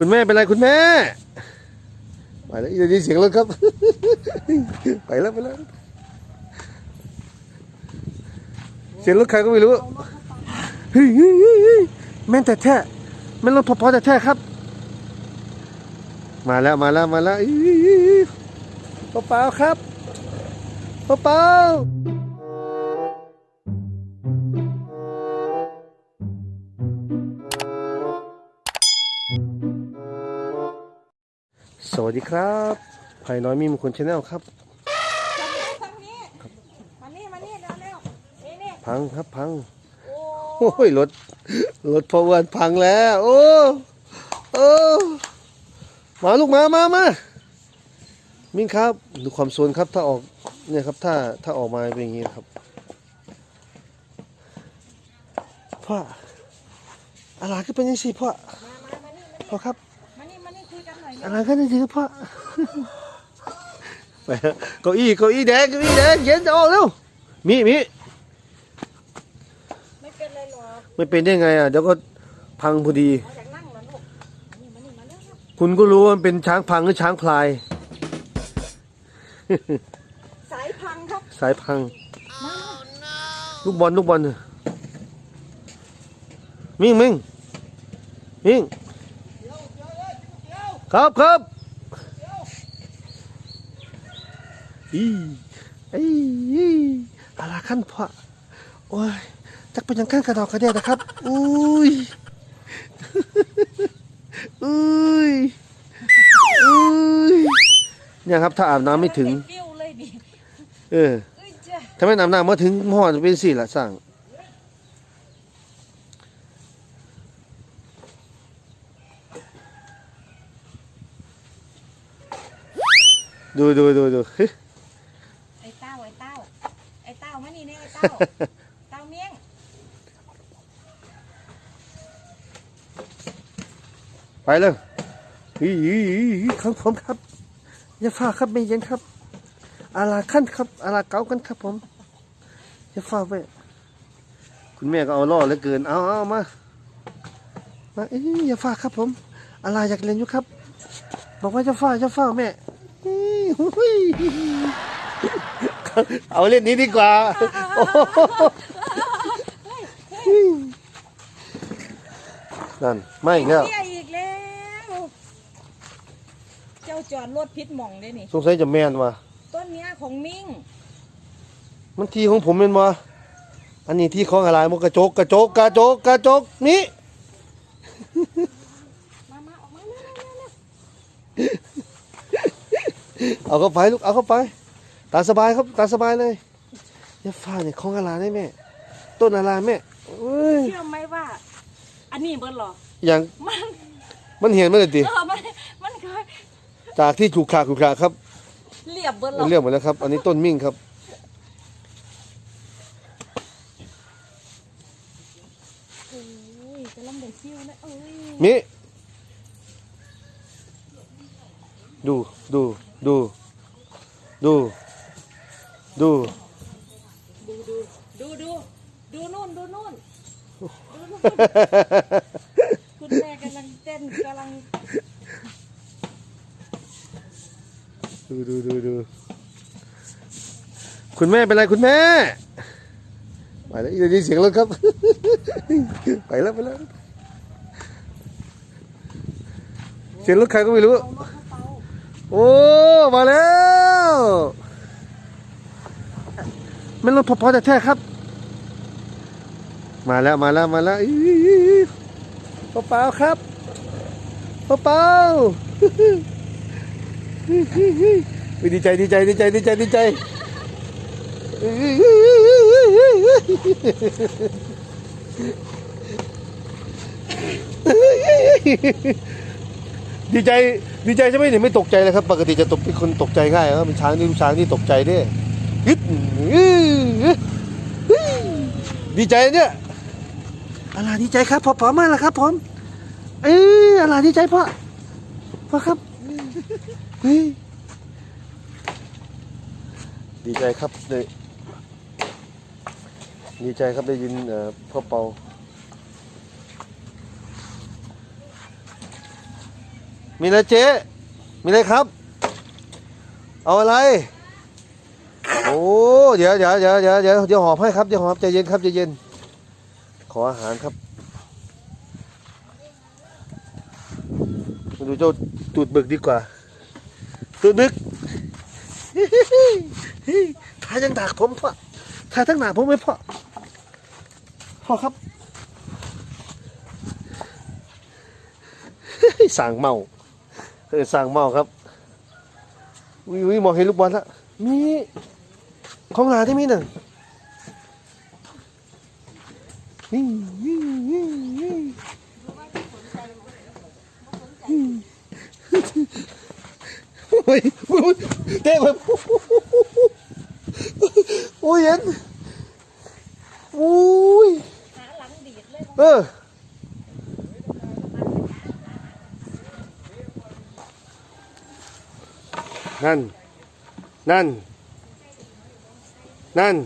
คุณแม่เป็นไรคุณแม่ ไปแล้วยินเสียงแล้วครับ ไปแล้วไปแล้ว เสียงรถใครก็ไม่รู้เฮ้ยเฮ้ยเฮ้ยแม่นแต่แท้แม่นรถพอๆแต่แท้ครับ มาแล้วมาแล้วมาแล้วเปล่าเป่าๆครับเปล่าเปล่าๆ สวัสดีครับไผ่น้อยมีมงคลชาแนลครับทางนี้ทางนี้มานี่มานี่เร็วเร็วนี่นี่พังครับพังโอ้โอ้ยรถรถพอวันพังแล้ว โอ้โอ้มาลูกมามามามิ้งครับดูความโซนครับถ้าออกเนี่ยครับถ้าถ้าออกมาเป็นอย่างนี้ครับพ่ออะไรก็เป็นอยังสิพ่อมามามานี่มานี่พ่อครับ อยอะไรก็เป็นอยังสิครับพ่อไปเถอะเก้าอี้เก้าอี้แดงเก้าอี้แดงเย็นจะออกเร็วมีมีไม่เป็นไรหรอกไม่เป็นได้ไงอะเดี๋ยวก็พังพอดีเอาอยากนั่งเหรอลูกมานี่มานี่มาเร็วเร็วคุณก็รู้ว่ามันเป็นช้างพังหรือช้างพลาย สายพังครับ สายพังมาลูกบอลลูกบอลเถอะมิ่งมิ่งมิ่ง ครับครับอีไอ้อีอะไรขั้นพะโอ้ยจักเป็นยังขั้นกระดอกกระเดียนะครับ อุ้ยอุ้ยอุ้ยเนี่ยครับถ้าอาบน้ำไม่ถึงปิ้วเลยดิเออเอ้ยเจ้าถ้าไม่นำหน้ามาถึงหม้อจะเป็นสี่ละสั่ง ดูดูดูดูเฮ้ยไอ้เต้าไอ้เต้าไอ้เต้ามานี่เนี่ยไอ้เต้าเต้าเมี่ยงไปเลยอีอีอีอีครับผมครับอย่าฟ้าครับไม่เย็นครับอาลาขั้นครับอาลาเก่ากันครับผมอย่าฟ้าไปคุณแม่ก็เอาล่อเหลือเกินเอาเอามามาเอ้ยอย่าฟ้าครับผมอาลาอยากเรียนอยู่ครับ บอกว่าจะฟ้าจะฟ้าแม่อี้หุ้ย เอาเล่นนี้ดีกว่านั่นไม่อีกแล้วเตี้ยอีกแล้ว เจ้าจอดรถพิษหม่องได้นี่ สงสัยจะแมนว่ะต้นเนี้ยของมิ่ง มันที่ของผมเป็นวะอันนี้ที่ของอะไรมันกระจกกระจกกระจกกระจกนี่ มามาออกมาเร็วเร็วเร็ว เอาเข้าไปลูกเอาเข้าไป ตามสบายครับตามสบายเลยอย่าฟ้าเนี่ยของอะไรได้แม่ ต้นอะไรแม่เอ้ยเชื่อไหมว่า อันนี้เบิร์หรออย่างมันมันเห็นมันเลยดิเออมันมันเคยจากที่ถูกขาดถูกขาดครับเรียบเบิร์หรมัอนเรียกหมดแล้วครับ อันนี้ต้นมิ่งครับโอ้ยกำลังได้ซิ่วนะเอ้ยมิดูดู ดู ดู ดู ดูดูดูดูดูนู่นดูนู่นดูนู่นคุณแม่กำลังเต้นกำลังดูดูดูดูคุณแม่เป็นไรคุณแม่ ไปแล้วได้ยินเสียงแล้วครับ ไปแล้วไปแล้ว เสียงรถใครก็ไม่รู้ โอ้ มาแล้วไม่รถพอๆแต่แท้ครับ มาแล้วมาแล้วมาแล้วอีเปล่าๆครับเปล่าๆดีใจดีใจดีใจดีใจดีใจ ดีใจดีใจใช่ไหมเนี่ยไม่ตกใจเลยครับ ปกติจะตกเป็นคนตกใจง่ายครับเป็นช้างนี่ช้างที่ตกใจเด้ฮึดดีใจเนี่ยอะไรดีใจครับพอพอมากแล้วครับผมเอออะไรดีใจพ่อพ่อครับเฮ้ยดีใจครับเลยดีใจครับได้ยินพ่อพ่อเปา มีอะไรเจ๊มีอะไรครับ เอาอะไร โอ้เดี๋ยวเดี๋ยวเดี๋ยวเดี๋ยวเดี๋ยวเดี๋ยวหอบให้ครับเดี๋ยวหอบใจเย็นครับใจเย็น ขออาหารครับมาดูเจ้าตูดบึกดีกว่าตูดบึกถ่ายังดักผมพ่อถ่ายทั้งหนาผมไหมพ่อพ่อครับสั่งเมา เออสั่งเมาครับวิวมองเห็นลูกบอลละมีของหลาที่มีหนึ่งนี่นี่นี่นี่โอ้ยเตะแบบโอ้ยเย็นโอ้ยขาหลังดีดเลยเออ นั่น นั่น นั่น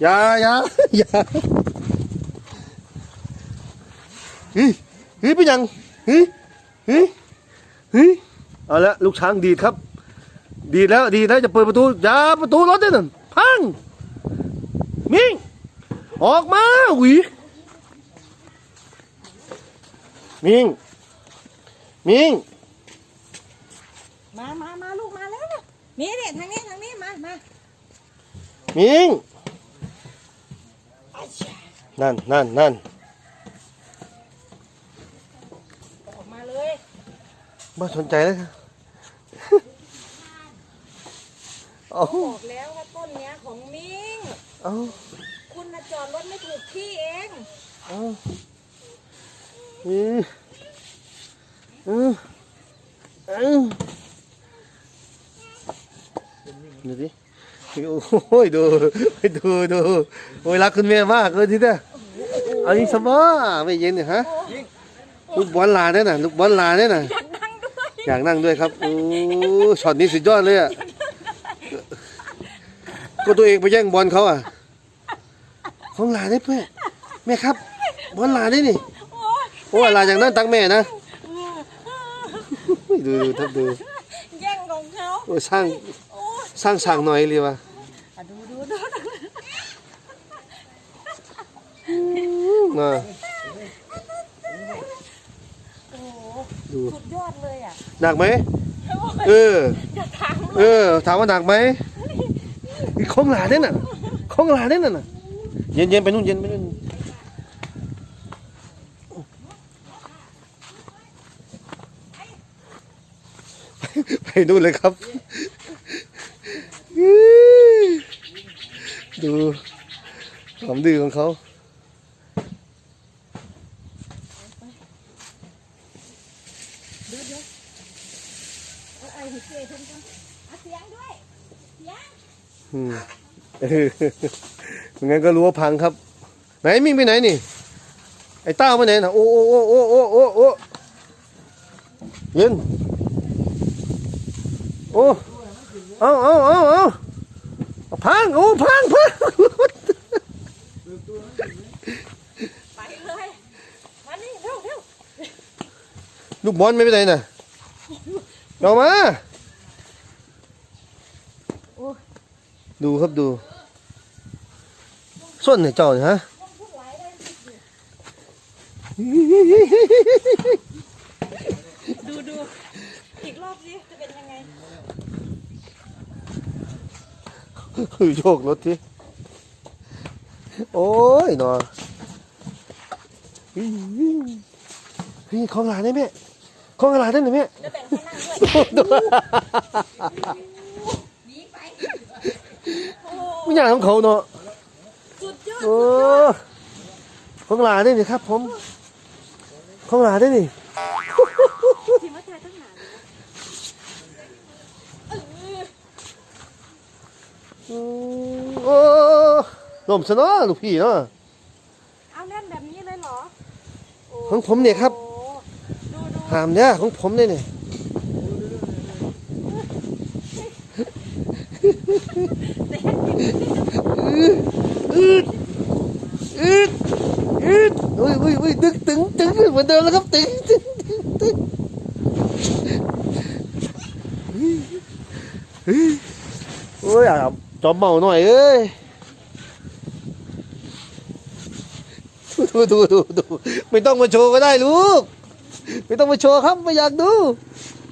อย่าอย่าอย่าเฮ้ยเฮ้ยเป็นยังเฮ้ยเฮ้ยเฮ้ยเอาละลูกช้างดีดครับ ดีดแล้วดีดแล้วจะเปิดประตูอย่าประตูรถด้วยนั่นพังมิงออกมาหวีมิงมิง มามามาลูกมาแล้วเนี่ยนี่เนี่ยทางนี้ทางนี้มามามิงอาชานั่นนั่นนั่นออกมาเลยไม่สนใจเลยครับเอาบอกแล้วว่าต้นเนี้ยของมิงเอาคุณน่ะจอดรถไม่ถูกที่เองเอาอืออืออือ ดูดิโอ้ยดูดูดูโอ้ยรักคุณแม่มากเลยทีเดียวอันนี้สบายไม่เย็นเนี่ยฮะลูกบอลลาเนี่ยน่ะลูกบอลลาเนี่ยน่ะอยากนั่งด้วยอยากนั่งด้วยครับโอ้ช็อตนี้สุดยอดเลยอะก็ตัวเองไปแย่งบอลเขาอะ ของหลานได้เพื่อนแม่ครับ บอลหลานได้นี่โอ้ยโอ้หลานอย่างนั้นตังแม่นะดูดูทับดูแย่งของเขาโอ้สร้างโอ้ย สร้างสั่งหน่อยเลยวะอะดูดูดูดูน่ะโอ้โหดูสุดยอดเลยอะหนักไหมเอออย่าถามเออ ถามว่าหนักไหมนี่ของหลานได้น่ะของหลานได้น่ะเย็นเย็นๆไปนู่นเย็นไปนู่นไปนู่นเลยครับ ดูความดื้อของเขาเสียงด้วยเสียงอืมเออไงั้นก็รู้ว่าพังครับ ไหนมิ่งไปไหนนี่ ไอ้เต้าไปไหนนะโอ้โอ้โอ้โอ้โอ้โอ้โอ้เย็นโอ้ เอาเอาเอาเอาเอาพังโอ้พังพังไปเลยมานี่เร็วเร็วลูกบอลไม่ไปไหนน่ะเอามาโอ้ยดูครับดูส้นไหนเจ้าเนี่ยฮะต้องพูดหลายเลยดูดูอีกรอบสิจะเป็นยังไง โยกรถทีโอ้ยหนอเฮ้ยของหลานได้ไหมของหลานได้ไหมแม่จะแบ่งให้นั่งด้วยหนีไปโอ้ไม่อยากของเขาเนาะสุดยอดโอ้ของหลานได้นี่ครับ ผม ของหลานได้นี่ ล่มซะเนาะลูกพี่เนาะ เอาแน่นแบบนี้เลยเหรอของผมเนี่ยครับหามเนี่ยของผมเนี่ยเนี่ยอืดอืดอืดอุ้ยอุ้ยอุ้ยตึงตึงตึงเหมือนเดิมแล้วครับตึงตึงตึงตึงเฮ้ยเฮ้ยโอ้ยอะจอมเมาหน่อยเอ้ย ดูดูดูดูไม่ต้องมาโชว์ก็ได้ลูก ไม่ต้องมาโชว์ครับไม่อยากดู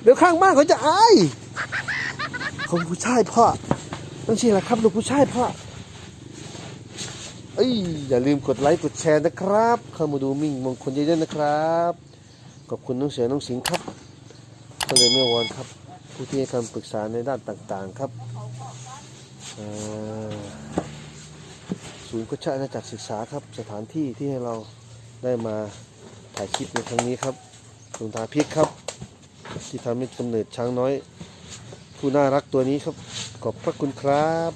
เดี๋ยวข้างบ้านเขาจะอายเขาผู้ชายพ่อต้องใช่ละครับลูกผู้ชายพ่อเอ้ยอย่าลืมกดไลค์กดแชร์นะครับ เข้ามาดูมิ่งมงคลเยอะๆนะครับ ขอบคุณน้องเสือน้องสิงห์ครับก็เลยไม่วอนครับ ผู้ที่ให้คำปรึกษาในด้านต่างๆครับอ่า ศูนย์โคชอาณาจักรศึกษาครับ สถานที่ที่ให้เราได้มาถ่ายคลิปในครั้งนี้ครับหลวงตาพิกครับ ที่ทำให้กำเนิดช้างน้อย ผู้น่ารักตัวนี้ครับ ขอบพระคุณครับ